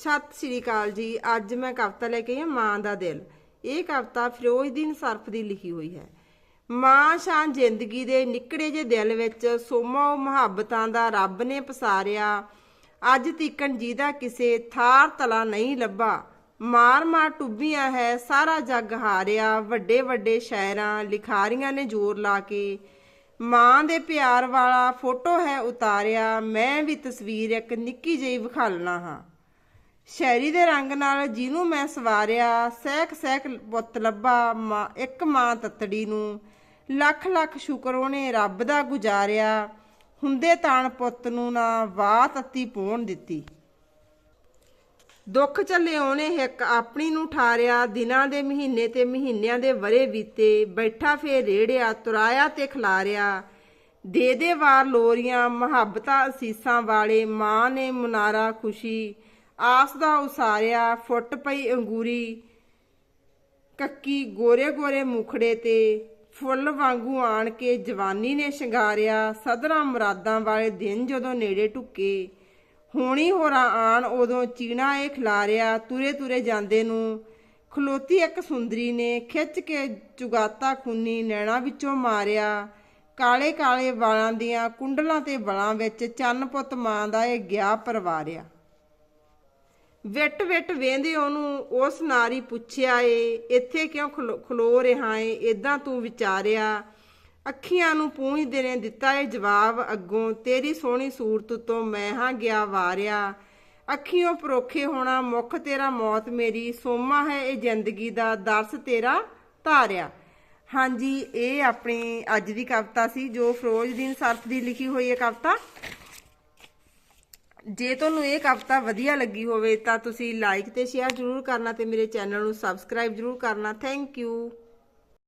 ਸਤਿ ਸ਼੍ਰੀ ਅਕਾਲ ਜੀ। ਅੱਜ ਮੈਂ ਕਵਿਤਾ ਲੈ ਕੇ ਆਈ ਹਾਂ, ਮਾਂ ਦਾ ਦਿਲ। ਇਹ ਕਵਿਤਾ ਫਿਰੋਜ਼ਦੀਨ ਸਰਫ ਦੀ ਲਿਖੀ ਹੋਈ ਹੈ। ਮਾਂ ਸ਼ਾਂ ਜ਼ਿੰਦਗੀ ਦੇ ਨਿਕੜੇ ਜੇ ਦਿਲ ਵਿੱਚ ਸੋਮਾ ਮੁਹੱਬਤਾਂ ਦਾ ਰੱਬ ਨੇ ਪਸਾਰਿਆ। ਅੱਜ ਤੀਕਣ ਜਿਹਦਾ ਕਿਸੇ ਥਾਰ ਤਲਾ ਨਹੀਂ ਲੱਭਾ। ਮਾਰ ਮਾਰ ਟੁੱਬੀਆਂ ਹੈ, ਸਾਰਾ ਜੱਗ ਹਾਰਿਆ। ਵੱਡੇ ਵੱਡੇ ਸ਼ਾਇਰਾਂ ਲਿਖਾਰੀਆਂ ਨੇ ਜ਼ੋਰ ਲਾ ਕੇ। ਮਾਂ ਦੇ ਪਿਆਰ ਵਾਲਾ ਫੋਟੋ ਹੈ ਉਤਾਰਿਆ। ਮੈਂ ਵੀ ਤਸਵੀਰ ਇੱਕ ਨਿੱਕੀ ਜਿਹੀ ਵਿਖਾਲਣਾ ਹਾਂ। ਸ਼ੈਰੀ ਦੇ ਰੰਗ ਨਾਲ ਜਿਹਨੂੰ ਮੈਂ ਸਵਾਰਿਆ ਸਹਿਕ ਸਹਿਕ ਪੁੱਤ ਲੱਭਾ, ਮਾਂ ਇੱਕ ਮਾਂ ਤਤੜੀ ਨੂੰ। ਲੱਖ ਲੱਖ ਸ਼ੁਕਰ ਉਹਨੇ ਰੱਬ ਦਾ ਗੁਜ਼ਾਰਿਆ। ਹੁੰਦੇ ਤਾਣ ਪੁੱਤ ਨੂੰ ਨਾ ਵਾਹ ਤੱਤੀ ਪੋਣ ਦਿੱਤੀ। ਦੁੱਖ ਚੱਲੇ ਉਹਨੇ ਹਿੱਕ ਆਪਣੀ ਨੂੰ ਠਾਰਿਆ, ਦਿਨਾਂ ਦੇ ਮਹੀਨੇ ਤੇ ਮਹੀਨਿਆਂ ਦੇ ਵਰੇ ਬੀਤੇ। ਬੈਠਾ ਫੇਰ ਰੇੜਿਆ, ਤੁਰਾਇਆ ਤੇ ਖਲਾਰਿਆ। ਦੇ ਦੇ ਵਾਰ ਲੋਰੀਆਂ, ਮੁਹੱਬਤਾਂ ਅਸੀਸਾਂ ਵਾਲੇ ਮਾਂ ਨੇ ਮੁਨਾਰਾ ਖੁਸ਼ੀ। ਆਸ ਦਾ ਉਸਾਰਿਆ, ਫੁੱਟ ਪਈ ਅੰਗੂਰੀ, ਕੱਕੀ ਗੋਰੇ ਗੋਰੇ ਮੁਖੜੇ ਤੇ ਫੁੱਲ ਵਾਂਗੂ ਆਣ ਕੇ ਜਵਾਨੀ ਨੇ ਸ਼ਿੰਗਾਰਿਆ, ਸਦਰਾਂ ਮੁਰਾਦਾਂ ਵਾਲੇ ਦਿਨ ਜਦੋਂ ਨੇੜੇ ਢੁੱਕੇ। ਹੋਣੀ ਹੋਰਾਂ ਆਣ ਉਦੋਂ ਚੀਣਾ ਇਹ ਖਿਲਾਰਿਆ, ਤੁਰੇ ਤੁਰੇ ਜਾਂਦੇ ਨੂੰ। ਖਲੋਤੀ ਇੱਕ ਸੁੰਦਰੀ ਨੇ, ਖਿੱਚ ਕੇ ਚੁਗਾਤਾ ਖੂਨੀ ਨੈਣਾ ਵਿੱਚੋਂ ਮਾਰਿਆ। ਕਾਲੇ ਕਾਲੇ ਵਾਲਾਂ ਦੀਆਂ ਕੁੰਡਲਾਂ ਤੇ ਬਲਾਂ ਵਿੱਚ ਚੰਨ ਪੁੱਤ ਮਾਂ ਦਾ ਇਹ ਗਿਆ ਪਰਵਾਰਿਆ। ਵਿਟ ਵਿਟ ਵੇਂਦੇ ਉਹਨੂੰ, ਉਸ ਨਾਰੀ ਪੁੱਛਿਆ ਏ, ਇੱਥੇ ਕਿਉਂ ਖਲੋ- ਖਲੋ ਰਿਹਾ ਏ ਇਦਾਂ ਤੂੰ ਵਿਚਾਰਿਆ? ਅੱਖੀਆਂ ਨੂੰ ਪੂੰਝਦੇ ਨੇ ਦਿੱਤਾ ਏ ਜਵਾਬ ਅੱਗੋਂ, ਤੇਰੀ ਸੋਹਣੀ ਸੂਰਤ ਤੋਂ ਮੈਂ ਹਾਂ ਗਿਆ ਵਾਰਿਆ। ਅੱਖੀਆਂ ਪਰੋਖੇ ਹੋਣਾ, ਮੁਖ ਤੇਰਾ ਮੌਤ ਮੇਰੀ, ਸੋਮਾ ਹੈ ਇਹ ਜ਼ਿੰਦਗੀ ਦਾ, ਦਰਸ ਤੇਰਾ ਧਾਰਿਆ। ਹਾਂਜੀ, ਇਹ ਆਪਣੀ ਅੱਜ ਦੀ ਕਵਿਤਾ ਸੀ, ਜੋ ਫਿਰੋਜ਼ਦੀਨ ਸਰਫ ਦੀ ਲਿਖੀ ਹੋਈ ਹੈ ਕਵਿਤਾ। ਜੇ ਤੁਹਾਨੂੰ ਇਹ ਕਵਿਤਾ ਵਧੀਆ ਲੱਗੀ ਹੋਵੇ ਤਾਂ ਤੁਸੀਂ ਲਾਈਕ ਤੇ ਸ਼ੇਅਰ ਜ਼ਰੂਰ ਕਰਨਾ ਤੇ ਮੇਰੇ ਚੈਨਲ ਨੂੰ ਸਬਸਕ੍ਰਾਈਬ ਜ਼ਰੂਰ ਕਰਨਾ। Thank you